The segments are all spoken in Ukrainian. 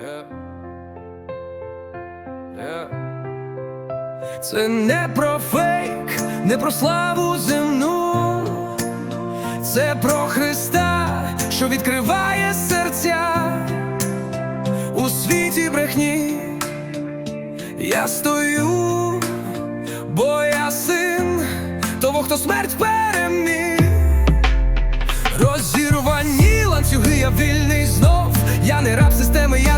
Yeah. Yeah. Це не про фейк, не про славу земну, це про Христа, що відкриває серця у світі брехні. Я стою, бо я син того, хто смерть переміг. Розірвані ланцюги, я вільний знов. Я не раб системи, я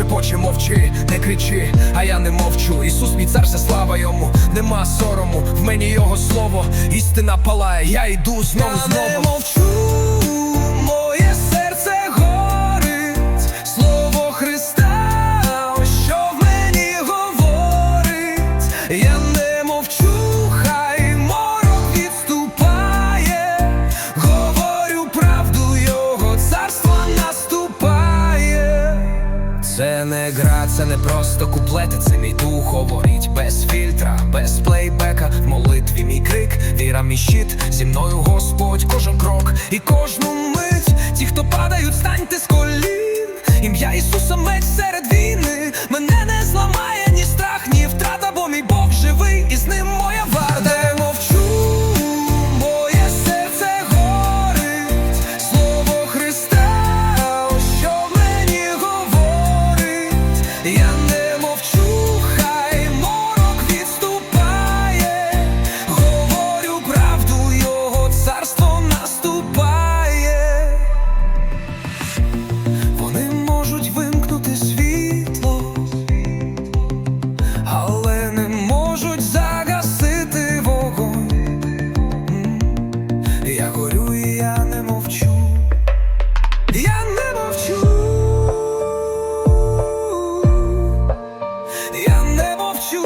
шепоче, мовчи, не кричи, а я не мовчу. Ісус, мій цар, вся слава йому, нема сорому. В мені його слово, істина палає, я йду знову знову. Я не мовчу, Це не гра, це не просто куплети, це мій дух говорить без фільтра, без плейбека, в молитві мій крик, віра мій щит, зі мною Господь, кожен крок і кожну мить. Ті, хто падають, станьте з колін. Ім'я Ісуса меч серед Я горю і я не мовчу. Я не мовчу. Я не мовчу.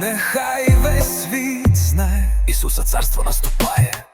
Нехай весь світ знає. Ісуса царство наступає.